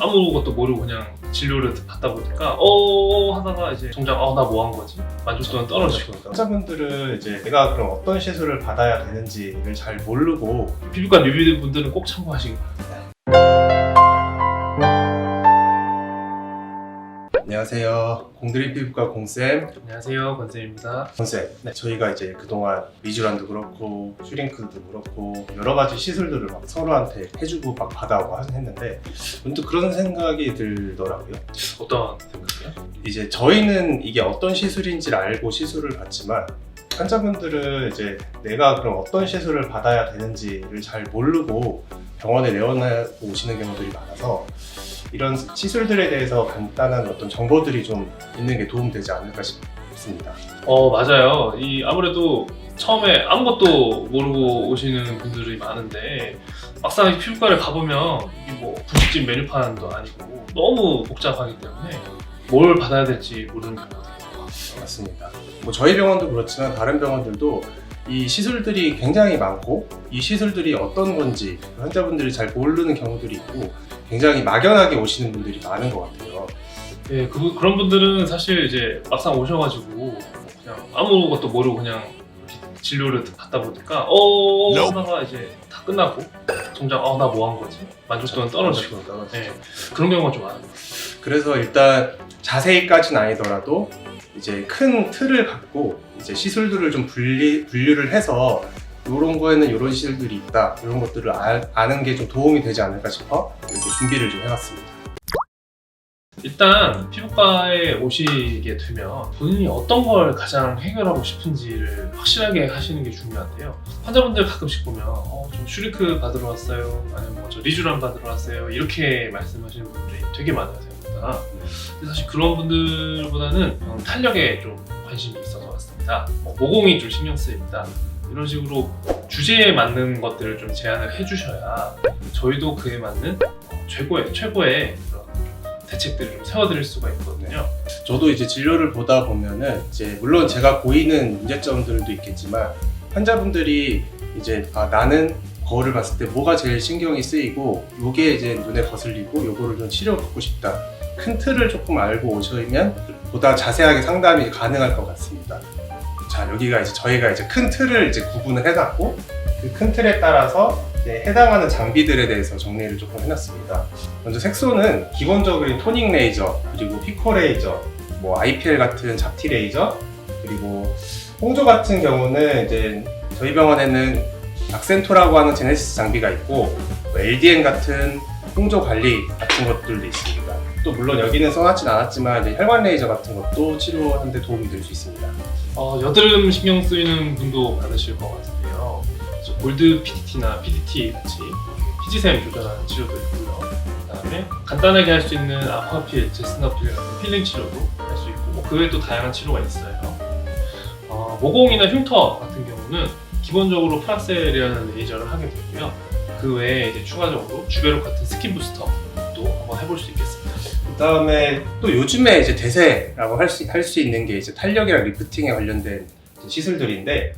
아무것도 모르고 그냥 진료를 받다 보니까 어 하다가 이제 정작 어나 뭐 한 거지 만족도는 떨어지고 환자분들은 이제 내가 그럼 어떤 시술을 받아야 되는지를 잘 모르고 피부과 뉴비 분들은 꼭 참고하시기 바랍니다. 안녕하세요. 공드림 피부과 공쌤, 안녕하세요 권쌤입니다. 공쌤. 네, 저희가 이제 그동안 리쥬란도 그렇고 슈링크도 그렇고 여러 가지 시술들을 막 서로한테 해주고 막 받아오고 하- 했는데 문득 그런 생각이 들더라고요. 어떤 생각이요? 이제 저희는 이게 어떤 시술인지를 알고 시술을 받지만 환자분들은 이제 내가 그럼 어떤 시술을 받아야 되는지를 잘 모르고 병원에 내원하고 오시는 경우들이 많아서 이런 시술들에 대해서 간단한 어떤 정보들이 좀 있는 게 도움되지 않을까 싶습니다. 어 맞아요. 이 아무래도 처음에 아무것도 모르고 오시는 분들이 많은데 막상 이 피부과를 가보면 이게 뭐 분식집 메뉴판도 아니고 너무 복잡하기 때문에 뭘 받아야 될지 모르는 경우가. 맞습니다. 뭐 저희 병원도 그렇지만 다른 병원들도 이 시술들이 굉장히 많고 이 시술들이 어떤 건지 환자분들이 잘 모르는 경우들이 있고 굉장히 막연하게 오시는 분들이 많은 것 같아요. 예, 그, 그런 분들은 사실 이제 막상 오셔가지고 그냥 아무것도 모르고 그냥 진료를 받다 보니까 어 하다가 이제 다 끝나고 정작 어 나 뭐 한 거지 만족도는 떨어지고 예, 그런 경우가 좀 많아요. 그래서 일단 자세히까지는 아니더라도 이제 큰 틀을 갖고 이제 시술들을 좀 분리, 분류를 해서 이런 거에는 이런 시술들이 있다 이런 것들을 아, 아는 게 좀 도움이 되지 않을까 싶어 이렇게 준비를 좀 해봤습니다. 일단 피부과에 오시게 되면 본인이 어떤 걸 가장 해결하고 싶은지를 확실하게 하시는 게 중요한데요. 환자분들 가끔씩 보면 어, 저 슈링크 받으러 왔어요. 아니면 뭐 저 리쥬란 받으러 왔어요. 이렇게 말씀하시는 분들이 되게 많아요 생각보다. 근데 사실 그런 분들보다는 어, 탄력에 좀 관심이 있어서 왔습니다. 어, 모공이 좀 신경 쓰입니다. 이런 식으로 주제에 맞는 것들을 좀 제안을 해주셔야 저희도 그에 맞는 어, 최고의 최고의 대책들을 좀 세워드릴 수가 있거든요. 저도 이제 진료를 보다 보면은 이제 물론 제가 보이는 문제점들도 있겠지만 환자분들이 이제 아 나는 거울을 봤을 때 뭐가 제일 신경이 쓰이고 요게 이제 눈에 거슬리고 요거를 좀 치료받고 싶다 큰 틀을 조금 알고 오시면 보다 자세하게 상담이 가능할 것 같습니다 자 여기가 이제 저희가 이제 큰 틀을 이제 구분을 해놨고 그 큰 틀에 따라서 해당하는 장비들에 대해서 정리를 조금 해놨습니다 먼저 색소는 기본적인 토닝 레이저 그리고 피코 레이저 뭐 IPL 같은 잡티 레이저 그리고 홍조 같은 경우는 이제 저희 병원에는 악센토라고 하는 제네시스 장비가 있고 뭐 LDN 같은 홍조 관리 같은 것들도 있습니다. 또 물론 여기는 써놨진 않았지만 혈관 레이저 같은 것도 치료하는 데 도움이 될 수 있습니다. 어, 여드름 신경 쓰이는 분도 많으실 것 같은데요. 골드 PDT나 PDT 같이 피지샘 조절하는 치료도 있고요. 그다음에 간단하게 할 수 있는 아쿠아필, 제스너필 같은 필링 치료도 할 수 있고 뭐그 외에 또 다양한 치료가 있어요. 어, 모공이나 흉터 같은 경우는 기본적으로 프락셀이라는 레이저를 하게 되고요. 그 외에 이제 추가적으로 주베로 같은 스킨 부스터도 한번 해볼 수 있겠습니다. 그다음에 또 요즘에 이제 대세라고 할 수 할 수 있는 게 이제 탄력이랑 리프팅에 관련된 시술들인데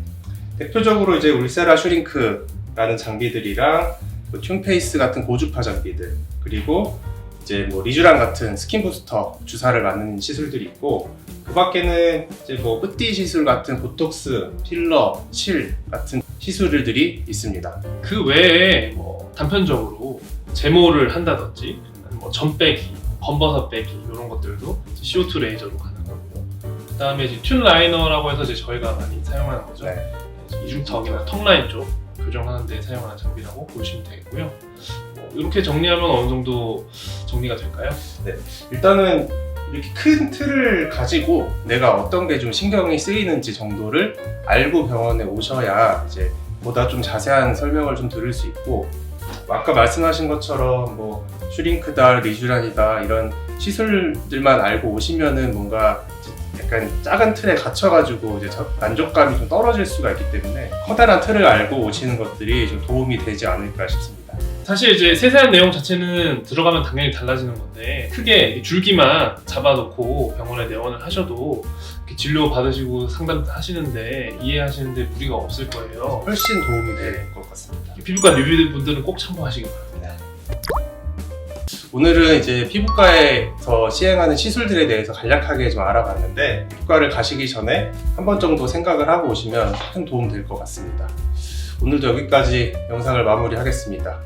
대표적으로 이제 울세라 슈링크라는 장비들이랑 뭐 튠페이스 같은 고주파 장비들 그리고 이제 뭐 리쥬란 같은 스킨 부스터 주사를 맞는 시술들이 있고 그 밖에는 이제 뭐 뿌띠 시술 같은 보톡스, 필러, 실 같은 시술들이 있습니다. 그 외에 뭐 단편적으로 제모를 한다든지 뭐 점빼기, 검버섯 빼기 이런 것들도 이제 CO2 레이저로 가능하고요. 그 다음에 이제 튠 라이너라고 해서 이제 저희가 많이 사용하는 거죠. 네. 이중턱이나 턱 라인 쪽 교정하는 데 사용하는 장비라고 보시면 되겠고요. 뭐 이렇게 정리하면 어느 정도 정리가 될까요? 일단은 이렇게 큰 틀을 가지고 내가 어떤 게 좀 신경이 쓰이는지 정도를 알고 병원에 오셔야 이제 보다 좀 자세한 설명을 좀 들을 수 있고 아까 말씀하신 것처럼 뭐 슈링크다, 리쥬란이다 이런 시술들만 알고 오시면은 뭔가 약간 작은 틀에 갇혀가지고 이제 저- 만족감이 좀 떨어질 수가 있기 때문에 커다란 틀을 알고 오시는 것들이 좀 도움이 되지 않을까 싶습니다. 사실 이제 세세한 내용 자체는 들어가면 당연히 달라지는 건데 크게 줄기만 잡아놓고 병원에 내원을 하셔도 진료 받으시고 상담 하시는데 이해하시는데 무리가 없을 거예요. 훨씬 도움이 될것 같습니다. 피부과 뉴비 분들은 꼭 참고하시기 바랍니다. 오늘은 이제 피부과에서 시행하는 시술들에 대해서 간략하게 좀 알아봤는데 피부과를 가시기 전에 한 번 정도 생각을 하고 오시면 큰 도움 될 것 같습니다. 오늘도 여기까지 영상을 마무리하겠습니다.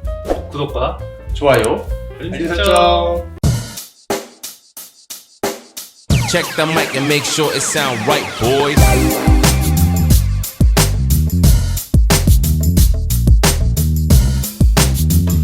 구독과 좋아요, 알림. 설정. Check the mic and make sure it sound right, boys.